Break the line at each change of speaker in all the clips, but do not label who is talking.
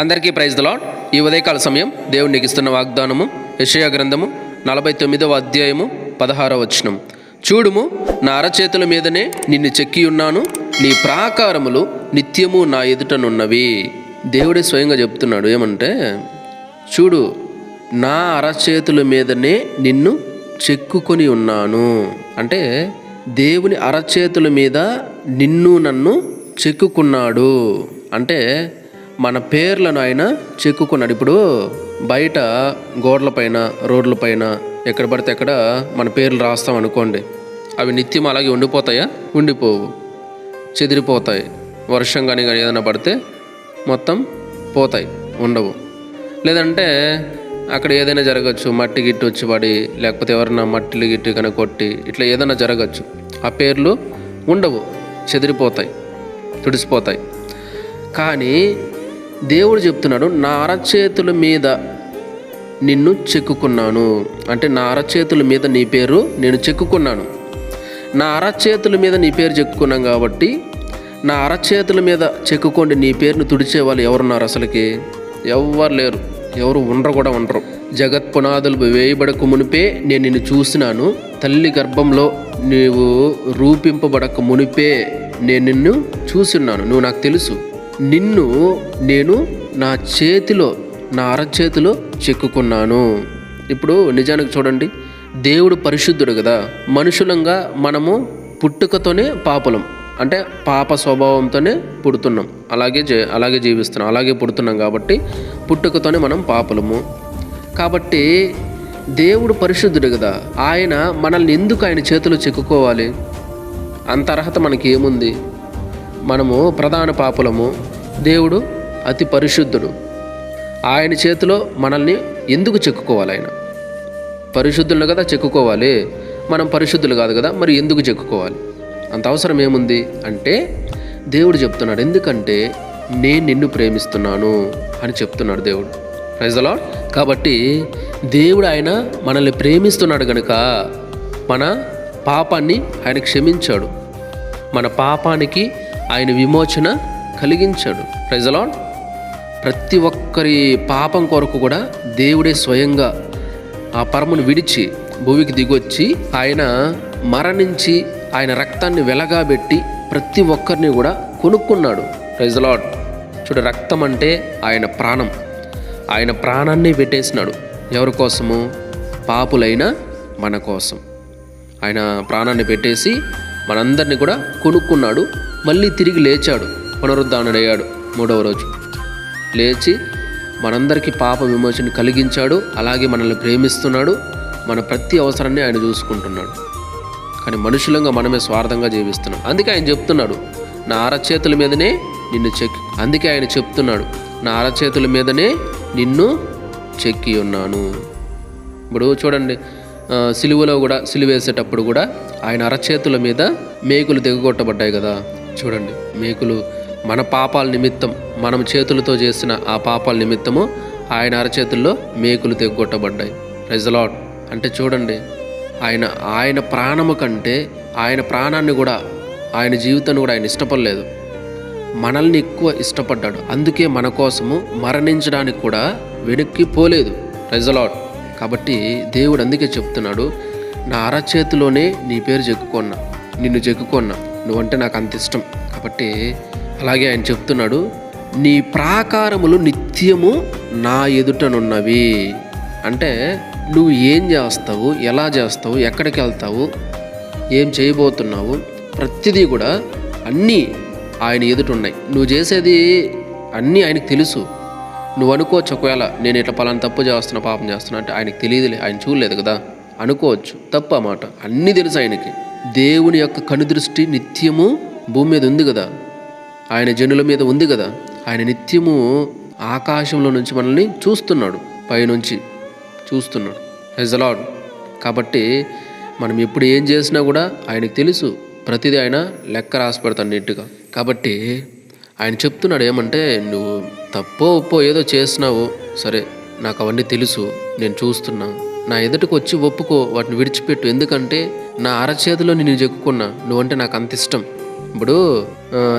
అందరికీ praise the Lord ఈ ఉదయకాల సమయం దేవుడు నీకు ఇస్తున్న వాగ్దానము యషయ గ్రంథము నలభై తొమ్మిదవ అధ్యాయము పదహారవ వచనం. చూడుము నా అరచేతుల మీదనే నిన్ను చెక్కి ఉన్నాను నీ ప్రాకారములు నిత్యము నా ఎదుటనున్నవి దేవుడే స్వయంగా చెప్తున్నాడు ఏమంటే చూడు నా అరచేతుల మీదనే నిన్ను చెక్కుకొని ఉన్నాను. అంటే దేవుని అరచేతుల మీద నిన్ను నన్ను చెక్కుకున్నాడు. అంటే మన పేర్లను ఆయన చెక్కుకున్నాడు. ఇప్పుడు బయట గోడలపైన రోడ్లపైన ఎక్కడ పడితే అక్కడ మన పేర్లు రాస్తాం అనుకోండి. అవి నిత్యం అలాగే ఉండిపోతాయా? ఉండిపోవు. చెదిరిపోతాయి. వర్షం కానీ కానీ ఏదైనా పడితే మొత్తం పోతాయి ఉండవు. లేదంటే అక్కడ ఏదైనా జరగచ్చు మట్టి గిట్టి వచ్చి పడి లేకపోతే ఎవరైనా మట్టిలు గిట్టి కనుక కొట్టి ఇట్లా ఏదైనా జరగచ్చు. ఆ పేర్లు ఉండవు చెదిరిపోతాయి తుడిసిపోతాయి. కానీ దేవుడు చెప్తున్నాడు నా అరచేతుల మీద నిన్ను చెక్కుకున్నాను. అంటే నా అరచేతుల మీద నీ పేరు నేను చెక్కుకున్నాను. నా అరచేతుల మీద నీ పేరు చెక్కుకున్నాం కాబట్టి నా అరచేతుల మీద చెక్కుకోండి నీ పేరును తుడిచే వాళ్ళు ఎవరున్నారు అసలుకి? ఎవ్వరు లేరు ఎవరు ఉండరు కూడా ఉండరు. జగత్ పునాదులు వేయబడక మునిపే నేను నిన్ను చూసినాను తల్లి గర్భంలో నీవు రూపింపబడక మునిపే నేను నిన్ను చూస్తున్నాను నువ్వు నాకు తెలుసు. నిన్ను నేను నా చేతిలో నా అరచేతిలో చెక్కుకున్నాను. ఇప్పుడు నిజానికి చూడండి దేవుడు పరిశుద్ధుడు కదా. మనుషులంగా మనము పుట్టుకతోనే పాపలం. అంటే పాప స్వభావంతోనే పుడుతున్నాం. అలాగే అలాగే జీవిస్తున్నాం. అలాగే పుడుతున్నాం కాబట్టి పుట్టుకతోనే మనం పాపలము. కాబట్టి దేవుడు పరిశుద్ధుడు కదా. ఆయన మనల్ని ఎందుకు ఆయన చేతిలో చెక్కుకోవాలి? అంత అర్హత మనకి ఏముంది? మనము ప్రధాన పాపులము. దేవుడు అతి పరిశుద్ధుడు. ఆయన చేతిలో మనల్ని ఎందుకు చెక్కుకోవాలి ఆయన పరిశుద్ధులు కదా చెక్కుకోవాలి? మనం పరిశుద్ధులు కాదు కదా మరి ఎందుకు చెక్కుకోవాలి? అంత అవసరం ఏముంది? అంటే దేవుడు చెప్తున్నాడు ఎందుకంటే నేను నిన్ను ప్రేమిస్తున్నాను అని చెప్తున్నాడు దేవుడు. ప్రైజలా కాబట్టి దేవుడు ఆయన మనల్ని ప్రేమిస్తున్నాడు కనుక మన పాపాన్ని ఆయన క్షమించాడు. మన పాపానికి ఆయన విమోచన కలిగించాడు. ప్రజలాడ్ ప్రతి ఒక్కరి పాపం కొరకు కూడా దేవుడే స్వయంగా ఆ పరమును విడిచి భూమికి దిగొచ్చి ఆయన మరణించి ఆయన రక్తాన్ని వెలగాబెట్టి ప్రతి ఒక్కరిని కూడా కొనుక్కున్నాడు. ప్రజలాడ్ చూడు రక్తం అంటే ఆయన ప్రాణం. ఆయన ప్రాణాన్ని పెట్టేసినాడు. ఎవరి కోసము? పాపులైన మన కోసం. ఆయన ప్రాణాన్ని పెట్టేసి మనందరినీ కూడా కొనుక్కున్నాడు. మళ్ళీ తిరిగి లేచాడు. పునరుద్ధానుడయ్యాడు మూడవ రోజు. లేచి మనందరికీ పాప విమోచన కలిగించాడు. అలాగే మనల్ని ప్రేమిస్తున్నాడు. మన ప్రతి అవసరాన్ని ఆయన చూసుకుంటున్నాడు. కానీ మనుషులంగా మనమే స్వార్థంగా జీవిస్తున్నాం. అందుకే ఆయన చెప్తున్నాడు నా అరచేతుల మీదనే నిన్ను చెక్కి అందుకే ఆయన చెప్తున్నాడు నా అరచేతుల మీదనే నిన్ను చెక్కి ఉన్నాను. ఇప్పుడు చూడండి సిలువలో కూడా సిలువేసేటప్పుడు కూడా ఆయన అరచేతుల మీద మేకులు దిగగొట్టబడ్డాయి కదా. చూడండి మేకులు మన పాపాల నిమిత్తం మనం చేతులతో చేసిన ఆ పాపాల నిమిత్తము ఆయన అరచేతుల్లో మేకులు తెగొట్టబడ్డాయి రెజలాట్ అంటే చూడండి ఆయన ఆయన ప్రాణము కంటే ఆయన ప్రాణాన్ని కూడా ఆయన జీవితాన్ని కూడా ఆయన ఇష్టపడలేదు. మనల్ని ఎక్కువ ఇష్టపడ్డాడు. అందుకే మన కోసము మరణించడానికి కూడా వెనక్కి పోలేదు. రెజలాట్ కాబట్టి దేవుడు అందుకే చెప్తున్నాడు నా అరచేతిలోనే నీ పేరు చెక్కుకున్నా నిన్ను చెక్కుకున్నా నువ్వంటే నాకు అంత ఇష్టం. కాబట్టి అలాగే ఆయన చెప్తున్నాడు నీ ప్రాకారములు నిత్యము నా ఎదుటనున్నవి. అంటే నువ్వు ఏం చేస్తావు ఎలా చేస్తావు ఎక్కడికి వెళ్తావు ఏం చేయబోతున్నావు ప్రతిదీ కూడా అన్నీ ఆయన ఎదుట ఉన్నాయి నువ్వు చేసేది అన్నీ ఆయనకు తెలుసు. నువ్వు అనుకోవచ్చు ఒకవేళ నేను ఇట్లా పలానా తప్పు చేస్తున్నా పాపం చేస్తున్నా అంటే ఆయనకు తెలియదులే ఆయన చూడలేదు కదా. అనుకోవచ్చు తప్పు అన్నమాట అన్నీ తెలుసు ఆయనకి. దేవుని యొక్క కనుదృష్టి నిత్యము భూమి మీద ఉంది కదా. ఆయన జనుల మీద ఉంది కదా. ఆయన నిత్యము ఆకాశంలో నుంచి మనల్ని చూస్తున్నాడు. పైనుంచి చూస్తున్నాడు. హెజలాడ్ కాబట్టి మనం ఎప్పుడు ఏం చేసినా కూడా ఆయనకు తెలుసు. ప్రతిదీ ఆయన లెక్క రాసి నీట్గా. కాబట్టి ఆయన చెప్తున్నాడు ఏమంటే నువ్వు తప్పో ఒప్పో ఏదో చేసినావు సరే నాకు అవన్నీ తెలుసు నేను చూస్తున్నా. నా ఎదుటికి వచ్చి ఒప్పుకో వాటిని విడిచిపెట్టు. ఎందుకంటే నా అరచేతిలో నేను నువ్వు నువ్వంటే నాకు అంత ఇష్టం. ఇప్పుడు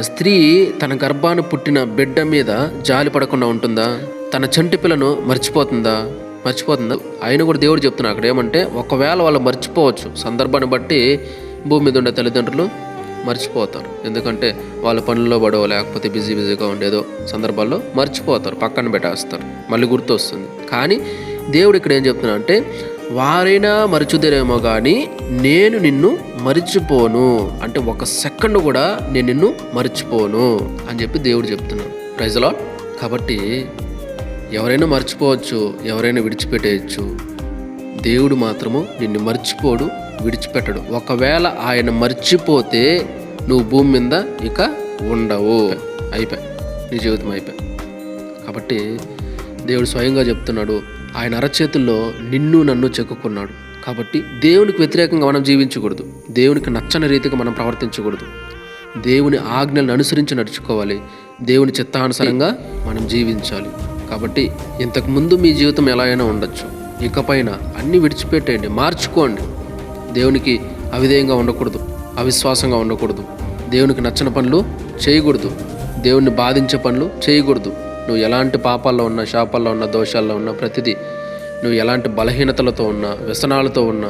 స్త్రీ తన గర్భాన్ని పుట్టిన బిడ్డ మీద జాలి పడకుండా ఉంటుందా? తన చంటి పిల్లను మర్చిపోతుందా? మర్చిపోతుందా? ఆయన కూడా దేవుడు చెప్తున్నా అక్కడ ఏమంటే ఒకవేళ వాళ్ళు మర్చిపోవచ్చు సందర్భాన్ని బట్టి భూమి మీద ఉండే తల్లిదండ్రులు మర్చిపోతారు. ఎందుకంటే వాళ్ళ పనుల్లో పడవ లేకపోతే బిజీ బిజీగా ఉండేదో సందర్భాల్లో మర్చిపోతారు పక్కన పెట్టేస్తారు మళ్ళీ గుర్తు వస్తుంది కానీ దేవుడు ఇక్కడ ఏం చెప్తున్నా అంటే వారైనా మరచుదరేమో కానీ నేను నిన్ను మరిచిపోను. అంటే ఒక సెకండ్ కూడా నేను నిన్ను మర్చిపోను అని చెప్పి దేవుడు చెప్తున్నాడు. ప్రైజ్లా కాబట్టి ఎవరైనా మర్చిపోవచ్చు ఎవరైనా విడిచిపెట్టేయచ్చు. దేవుడు మాత్రము నిన్ను మర్చిపోడు విడిచిపెట్టడు. ఒకవేళ ఆయన మర్చిపోతే నువ్వు భూమి మీద ఇక ఉండవు. అయిపోయి నీ జీవితం అయిపోయి. కాబట్టి దేవుడు స్వయంగా చెప్తున్నాడు ఆయన అరచేతుల్లో నిన్ను నన్ను చెక్కుకున్నాడు. కాబట్టి దేవునికి వ్యతిరేకంగా మనం జీవించకూడదు. దేవునికి నచ్చని రీతిగా మనం ప్రవర్తించకూడదు. దేవుని ఆజ్ఞలను అనుసరించి నడుచుకోవాలి. దేవుని చిత్తానుసారంగా మనం జీవించాలి. కాబట్టి ఇంతకు ముందు మీ జీవితం ఎలా అయినా ఉండొచ్చు. ఇకపైన అన్నీ విడిచిపెట్టేయండి. మార్చుకోండి. దేవునికి అవిధేయంగా ఉండకూడదు. అవిశ్వాసంగా ఉండకూడదు. దేవునికి నచ్చని పనులు చేయకూడదు. దేవుణ్ణి బాధించే పనులు చేయకూడదు. నువ్వు ఎలాంటి పాపాల్లో ఉన్నా శాపాల్లో ఉన్నా దోషాల్లో ఉన్నా ప్రతిదీ నువ్వు ఎలాంటి బలహీనతలతో ఉన్నా వ్యసనాలతో ఉన్నా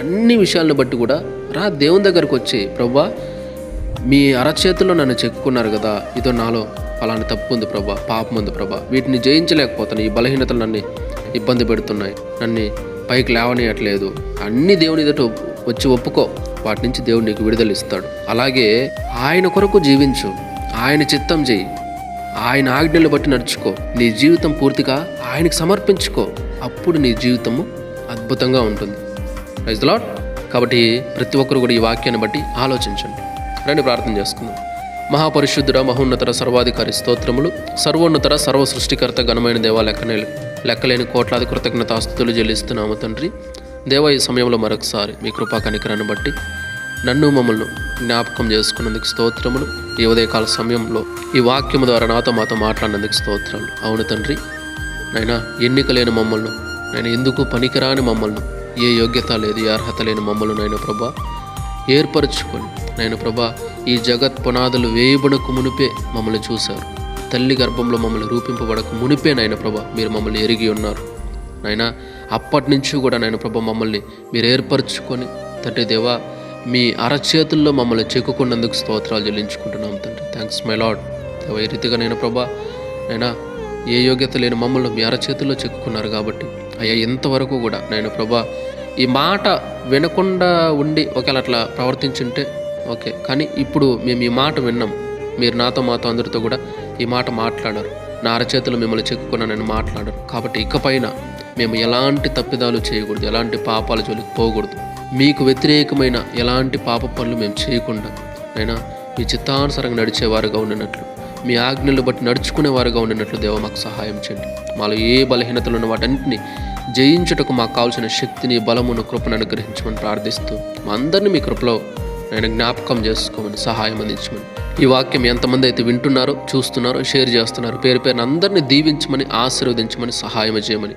అన్ని విషయాలను బట్టి కూడా రా దేవుని దగ్గరకు వచ్చి ప్రభా మీ అరచేతుల్లో నన్ను చెక్కున్నారు కదా ఇదో నాలో ఫలాని తప్పు ఉంది ప్రభా పాపం ఉంది ప్రభా. వీటిని జయించలేకపోతాను ఈ బలహీనతలు నన్ను ఇబ్బంది పెడుతున్నాయి నన్ను పైకి లేవనేయట్లేదు. అన్ని దేవుని ఎదుట వచ్చి ఒప్పుకో వాటి నుంచి దేవుడు నీకు విడుదల ఇస్తాడు. అలాగే ఆయన కొరకు జీవించు ఆయన చిత్తం చేయి. ఆయన ఆజ్ఞలు బట్టి నడుచుకో. నీ జీవితం పూర్తిగా ఆయనకు సమర్పించుకో. అప్పుడు నీ జీవితము అద్భుతంగా ఉంటుంది. రైజ్ లాట్ కాబట్టి ప్రతి ఒక్కరు కూడా ఈ వాక్యాన్ని బట్టి ఆలోచించండి. రండి ప్రార్థన చేసుకుందాం. మహాపరిశుద్ధుడ మహోన్నతర సర్వాధికారి స్తోత్రములు సర్వోన్నతర సర్వ సృష్టికర్త ఘనమైన దేవా లెక్కనేలు లెక్కలేని కోట్లాది కృతజ్ఞతాస్తుతులు చెల్లిస్తున్నాము తండ్రి. దేవ ఈ సమయంలో మరొకసారి మీ కృపా కనికరాన్ని బట్టి నన్ను మమ్మల్ని జ్ఞాపకం చేసుకున్నందుకు స్తోత్రములు. ఈ ఉదయకాల సమయంలో ఈ వాక్యము ద్వారా నాతో మాతో మాట్లాడినందుకు స్తోత్రాలు. అవును తండ్రి నైనా ఎన్నిక లేని మమ్మల్ని నేను ఎందుకు పనికిరాని మమ్మల్ని ఏ యోగ్యత లేదు ఏ అర్హత లేని మమ్మల్ని నాయన ప్రభా ఏర్పరచుకొని నేను ప్రభా ఈ జగత్ పునాదులు వేయబడకు మునిపే మమ్మల్ని చూశారు. తల్లి గర్భంలో మమ్మల్ని రూపింపబడక మునిపే నాయన ప్రభా మీరు మమ్మల్ని ఎరిగి ఉన్నారు. నాయన అప్పటి నుంచి కూడా నాయన ప్రభా మమ్మల్ని మీరు ఏర్పరచుకొని తండ్రి దేవా మీ అరచేతుల్లో మమ్మల్ని చెక్కుకున్నందుకు స్తోత్రాలు చెల్లించుకుంటున్నాం తండ్రి. థ్యాంక్స్ మై లాడ్ ఏ రీతిగా నేను ప్రభా నైనా ఏ యోగ్యత లేని మమ్మల్ని మీ అరచేతుల్లో చెక్కున్నారు కాబట్టి అయ్యా ఎంతవరకు కూడా నేను ప్రభా ఈ మాట వినకుండా ఉండి ఒకవేళ అట్లా ప్రవర్తించుంటే ఓకే. కానీ ఇప్పుడు మేము ఈ మాట విన్నాం. మీరు నాతో మాతో అందరితో కూడా ఈ మాట మాట్లాడారు. నా అరచేతులు మిమ్మల్ని చెక్కుకున్నా నేను మాట్లాడరు. కాబట్టి ఇకపైన మేము ఎలాంటి తప్పిదాలు చేయకూడదు ఎలాంటి పాపాల జోలికి పోకూడదు. మీకు వ్యతిరేకమైన ఎలాంటి పాప పనులు మేము చేయకుండా అయినా మీ చిత్తానుసారంగా నడిచేవారుగా ఉండినట్లు మీ ఆజ్ఞలు బట్టి నడుచుకునేవారుగా ఉండినట్లు దేవ మాకు సహాయం చేయండి. మాలో ఏ బలహీనతలు ఉన్న వాటన్నింటినీ జయించుటకు మాకు కావాల్సిన శక్తిని బలమును కృపను అనుగ్రహించమని ప్రార్థిస్తూ మా అందరినీ మీ కృపలో నేను జ్ఞాపకం చేసుకోమని సహాయం అందించమని ఈ వాక్యం ఎంతమంది అయితే వింటున్నారో చూస్తున్నారో షేర్ చేస్తున్నారో పేరు పేరున అందరినీ దీవించమని ఆశీర్వదించమని సహాయం చేయమని